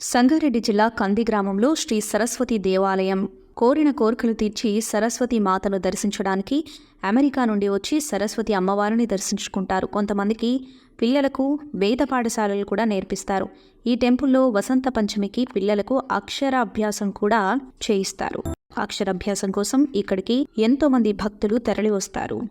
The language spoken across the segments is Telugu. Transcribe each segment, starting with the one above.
సంగారెడ్డి జిల్లా కంది గ్రామంలో శ్రీ సరస్వతి దేవాలయం కోరిన కోరికలు తీర్చి సరస్వతి మాతను దర్శించడానికి అమెరికా నుండి వచ్చి సరస్వతి అమ్మవారిని దర్శించుకుంటారు. కొంతమందికి పిల్లలకు వేద పాఠశాలలు కూడా నేర్పిస్తారు. ఈ టెంపుల్లో వసంత పంచమికి పిల్లలకు అక్షరాభ్యాసం కూడా చేయిస్తారు. అక్షరాభ్యాసం కోసం ఇక్కడికి ఎంతోమంది భక్తులు తరలి వస్తారు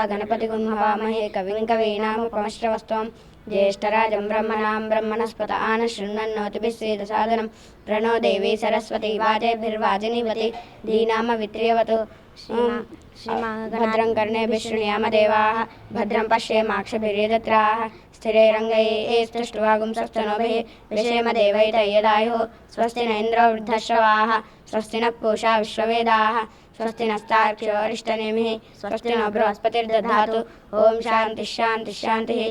गणानान् त्वा गणपतिगुं हवामहे कविं कवीनामुपमश्रवस्त्वं ज्येष्ठराजं ब्रह्मणां ब्रह्मणस्पत आन शृण्वन्नोतिभिः सेदसादनं प्रणो देवी सरस्वती वाजेभिर्वाजिनीवति धीनामवित्र्यवतु भद्रं कर्णेभिः शृणुयाम देवाः भद्रं पश्येमाक्षभिर्यजत्राः स्थिरैरङ्गैस्तुष्टुवागुंसस्तनोभिः विषेम देवैतय्यदायुः स्वस्ति न इन्द्रो वृद्धश्रवाः स्वस्ति नः पूषा विश्ववेदाः स्वस्ति नस्तार्क्ष्यो अरिष्टनेमिः स्वस्ति नो बृहस्पतिर्दधातु ॐ शान्तिः शान्तिः शान्तिः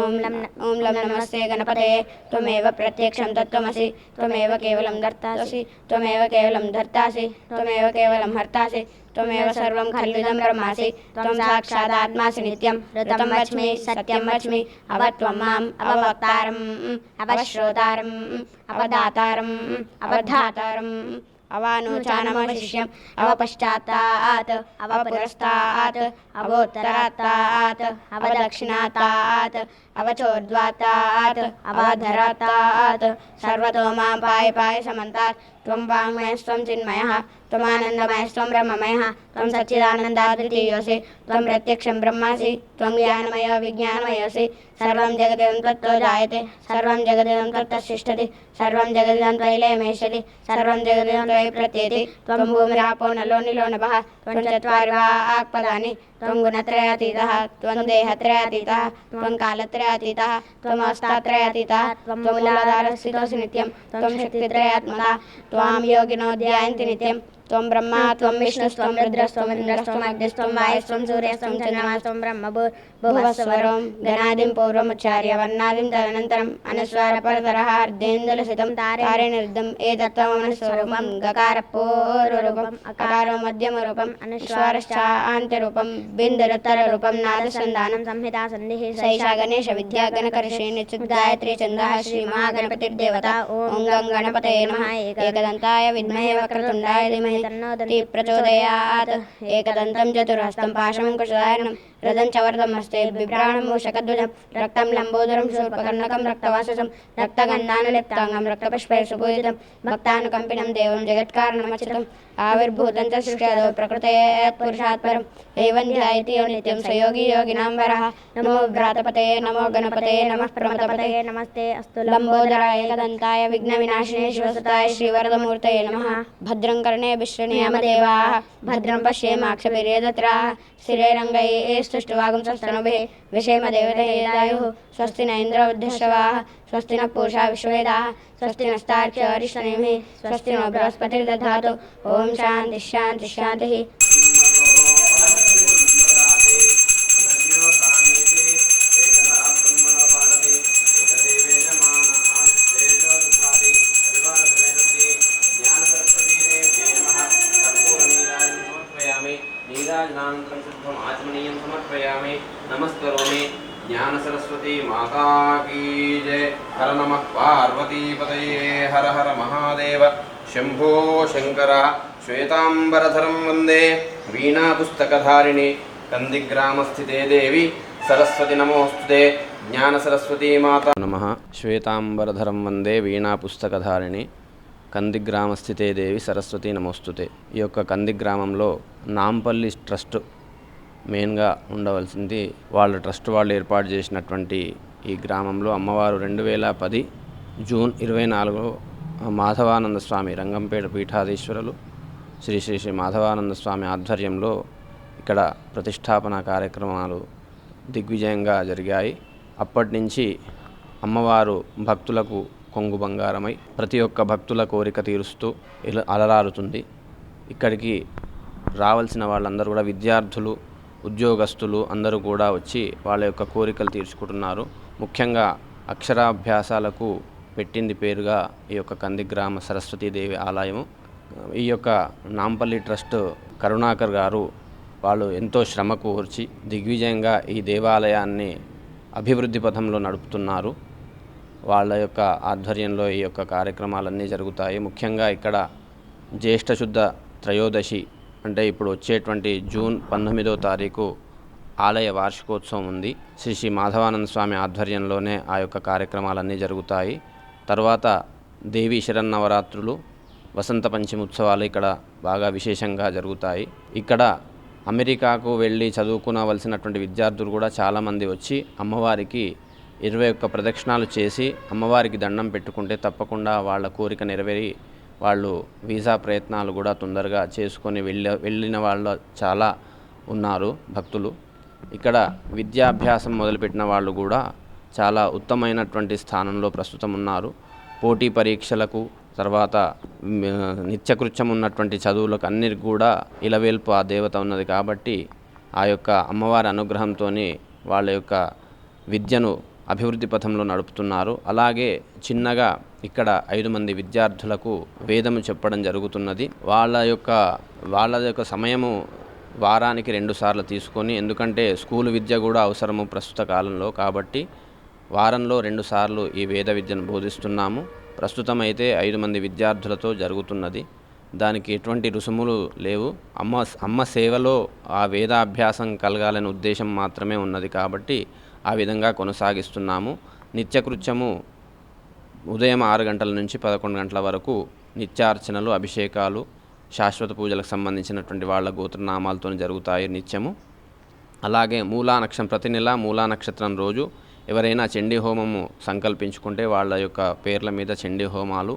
ॐ लं ॐ लं नमस्ते गणपते त्वमेव प्रत्यक्षं तत्त्वमसि त्वमेव केवलं धर्तासि त्वमेव केवलं धर्तासि त्वमेव केवलं हर्तासि त्वमेव सर्वं खल्विदं ब्रह्मासि त्वं साक्षादात्मासि नित्यं ऋतं वच्मि सत्यं वच्मि अव त्वं माम् अववक्तारम् अवश्रोतारम् अवदातारम् अवधातारम् अवानुचानमशिष्यम् अवपश्चात्तात् अवपुरस्तात् अवोत्तरात्तात् अवदक्षिणात्तात् अवचोर्ध्वात्तात् अवधरात्तात् सर्वतो मां पाय पाय समन्तात् त्वं वाङ्मयस्त्वं चिन्मयः त्वमानन्दमयस्त्वं ब्रह्ममयः त्वं सच्चिदानन्दाद्वितीयोऽसि त्वं प्रत्यक्षं ब्रह्मासि त्वं ज्ञानमय विज्ञानमयोऽसि सर्वं जगदिदं त्वत्तो जायते सर्वं जगदिदं त्वत्तशिष्ठति सर्वं जगदिदं त्वयिलेमेष्यति सर्वं जगदिदं त्वयि प्रत्येति त्वं भूमिरापो नलो निलो नभः त्वं चत्वारि वा आक्पदानि त्वं गुणत्रयातीतः त्वं देहत्रयातीतः त्वं कालत्रयातीतः त्वमवस्थात्रयातीतः त्वं मूलाधारस्थितोऽसि नित्यं त्वं शक्तित्रयात्मका त्वां योगिनो ध्यायन्ति नित्यं त्वं ब्रह्मा त्वं विष्णुस्त्वं रुद्रस्त्वं इन्द्रस्त्वं अग्निस्त्वं वायुस्त्वं सूर्यस्त्वं चन्द्रमास्त्वं ब्रह्म भू भुवस्वरं गणादिं पूर्वमुच्चार्य वर्णादिं तदनन्तरम् अनुस्वारपरतरः अर्धेन्दुलसितं तारेणिर्दम् एतत्त्वमनुस्वरूपं गकारपूर्वरूपम् अकारो मध्यमरूपम् अनुस्वारश्चान्त्यरूपं बिन्दुरुत्तररूपं नादसन्धानं संहिता सन्धिः सैषा गणेश विद्या गणकर्षि निच्युत गायत्री चन्द्रः श्रीमहागणपतिर्देवता ॐ गं गणपतये नमः एकदन्ताय विद्महे वक्रतुण्डाय धीमहि तन्नो दन्ति प्रचोदयात् एकदन्तं चतुर्हस्तं पाशमङ्कुशधारणं रदं च वर्धमस्ते बिभ्राणं मूषकध्वजं रक्तं लम्बोदरं शूर्पकर्णकं रक्तवाससं रक्तगन्धानुलिप्ताङ्गं रक्तपुष्पैः सुपूजितं भक्तानुकम्पिनं देवं जगत्कारणमचितम् आविर्भूतं च सृष्ट्यादौ प्रकृते पुरुषात् परं एवं ध्यायति यो नित्यं स योगी योगिनां वरः। नमो भ्रातपतये नमो गणपतये नमः प्रमथपतये नमस्ते अस्तु लम्बोदराय एकदन्ताय विघ्नविनाशिने शिवसुताय श्रीवरदमूर्तये नमः। भद्रं कर्णे विश्वनियमदेवाः भद्रं पश्येमाक्षभिर्यजत्राः स्थिरैरङ्गैः स्तुष्टुवागुंसस्तनुभिः विषेमदेवतैदायुः स्वस्ति न इन्द्रवृद्धश्रवाः स्वस्ति न पूषा विश्वेदाः स्वस्ति नस्तार्क्यरिष्टनेमिः स्वस्ति नो बृहस्पतिर्दधातु। ॐ शान्तिः शान्तिः शान्तिः। సరస్వతి మాతా కీ జయ హర నమ పార్వతీపతయే హర హర మహాదేవ. శంభో శంకర. శ్వేతాంబరధరం వందే. వీణాపుస్తకధారిణి కందిగ్రామస్థితే దేవి. సరస్వతి నమోస్తుతే. జ్ఞాన సరస్వతీ మాత. నమ శ్వేతాంబరధరం వందే. వీణాపుస్తకధారిణి కందిగ్రామస్థితే దేవి. సరస్వతి నమోస్తుతే. ఈ యొక్క కంది గ్రామంలో నాంపల్లి ట్రస్ట్ మెయిన్గా ఉండవలసింది వాళ్ళ ట్రస్ట్ వాళ్ళు ఏర్పాటు చేసినటువంటి ఈ గ్రామంలో అమ్మవారు రెండు వేల పది జూన్ ఇరవై నాలుగు మాధవానంద స్వామి రంగంపేట పీఠాధీశ్వరులు శ్రీ శ్రీ శ్రీ మాధవానంద స్వామి ఆధ్వర్యంలో ఇక్కడ ప్రతిష్టాపన కార్యక్రమాలు దిగ్విజయంగా జరిగాయి. అప్పటి నుంచి అమ్మవారు భక్తులకు కొంగు బంగారమై ప్రతి ఒక్క భక్తుల కోరిక తీరుస్తూ అలరారుతుంది. ఇక్కడికి రావాల్సిన వాళ్ళందరూ కూడా విద్యార్థులు ఉద్యోగస్తులు అందరూ కూడా వచ్చి వాళ్ళ యొక్క కోరికలు తీర్చుకుంటున్నారు. ముఖ్యంగా అక్షరాభ్యాసాలకు పెట్టింది పేరుగా ఈ యొక్క కందిగ్రామ సరస్వతీదేవి ఆలయము. ఈ యొక్క నాంపల్లి ట్రస్ట్ కరుణాకర్ గారు వాళ్ళు ఎంతో శ్రమ కూర్చి దిగ్విజయంగా ఈ దేవాలయాన్ని అభివృద్ధి పథంలో నడుపుతున్నారు. వాళ్ళ యొక్క ఆధ్వర్యంలో ఈ యొక్క కార్యక్రమాలన్నీ జరుగుతాయి. ముఖ్యంగా ఇక్కడ జ్యేష్ఠ శుద్ధ త్రయోదశి అంటే ఇప్పుడు వచ్చేటువంటి జూన్ పంతొమ్మిదో తారీఖు ఆలయ వార్షికోత్సవం ఉంది. శ్రీ శ్రీ మాధవానంద స్వామి ఆధ్వర్యంలోనే ఆ యొక్క కార్యక్రమాలన్నీ జరుగుతాయి. తర్వాత దేవీ శరన్నవరాత్రులు వసంత పంచమి ఉత్సవాలు ఇక్కడ బాగా విశేషంగా జరుగుతాయి. ఇక్కడ అమెరికాకు వెళ్ళి చదువుకునవలసినటువంటి విద్యార్థులు కూడా చాలామంది వచ్చి అమ్మవారికి ఇరవై ఒక్క ప్రదక్షిణాలు చేసి అమ్మవారికి దండం పెట్టుకుంటే తప్పకుండా వాళ్ళ కోరిక నెరవేరి వాళ్ళు వీసా ప్రయత్నాలు కూడా తొందరగా చేసుకొని వెళ్ళ వెళ్ళిన వాళ్ళు చాలా ఉన్నారు భక్తులు. ఇక్కడ విద్యాభ్యాసం మొదలుపెట్టిన వాళ్ళు కూడా చాలా ఉత్తమైనటువంటి స్థానంలో ప్రస్తుతం ఉన్నారు. పోటీ పరీక్షలకు తర్వాత నిత్యకృత్యం ఉన్నటువంటి చదువులకు అన్నిటికి కూడా ఇలవేల్పు ఆ దేవత ఉన్నది కాబట్టి ఆ యొక్క అమ్మవారి అనుగ్రహంతో వాళ్ళ యొక్క విద్యను అభివృద్ధి పథంలో నడుపుతున్నారు. అలాగే చిన్నగా ఇక్కడ ఐదు మంది విద్యార్థులకు వేదము చెప్పడం జరుగుతున్నది. వాళ్ళ యొక్క వాళ్ళ యొక్క సమయము వారానికి రెండు సార్లు తీసుకొని ఎందుకంటే స్కూల్ విద్య కూడా అవసరము ప్రస్తుత కాలంలో కాబట్టి వారంలో రెండు సార్లు ఈ వేద విద్యను బోధిస్తున్నాము. ప్రస్తుతం అయితే ఐదు మంది విద్యార్థులతో జరుగుతున్నది. దానికి ఎటువంటి రుసుములు లేవు. అమ్మ అమ్మ సేవలో ఆ వేదాభ్యాసం కలగాలనే ఉద్దేశం మాత్రమే ఉన్నది కాబట్టి ఆ విధంగా కొనసాగిస్తున్నాము. నిత్యకృత్యము ఉదయం ఆరు గంటల నుంచి పదకొండు గంటల వరకు నిత్యార్చనలు అభిషేకాలు శాశ్వత పూజలకు సంబంధించినటువంటి వాళ్ళ గోత్రనామాలతో జరుగుతాయి నిత్యము. అలాగే మూలా నక్షత్రం ప్రతి నెల మూలా నక్షత్రం రోజు ఎవరైనా చండీ హోమము సంకల్పించుకుంటే వాళ్ళ యొక్క పేర్ల మీద చండీ హోమాలు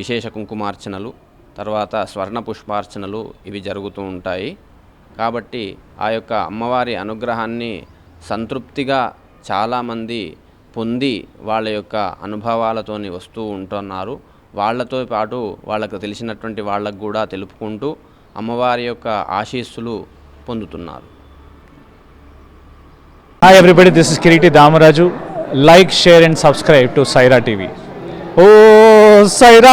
విశేష కుంకుమార్చనలు తర్వాత స్వర్ణ పుష్పార్చనలు ఇవి జరుగుతూ ఉంటాయి. కాబట్టి ఆ యొక్క అమ్మవారి అనుగ్రహాన్ని సంతృప్తిగా చాలామంది పొంది వాళ్ళ యొక్క అనుభవాలతోని వస్తూ ఉంటున్నారు. వాళ్ళతో పాటు వాళ్ళకు తెలిసినటువంటి వాళ్ళకు కూడా తెలుపుకుంటూ అమ్మవారి యొక్క ఆశీస్సులు పొందుతున్నారు. Hi everybody this is Kiriti Damaraju like share and subscribe to Saira TV oh Sye Raa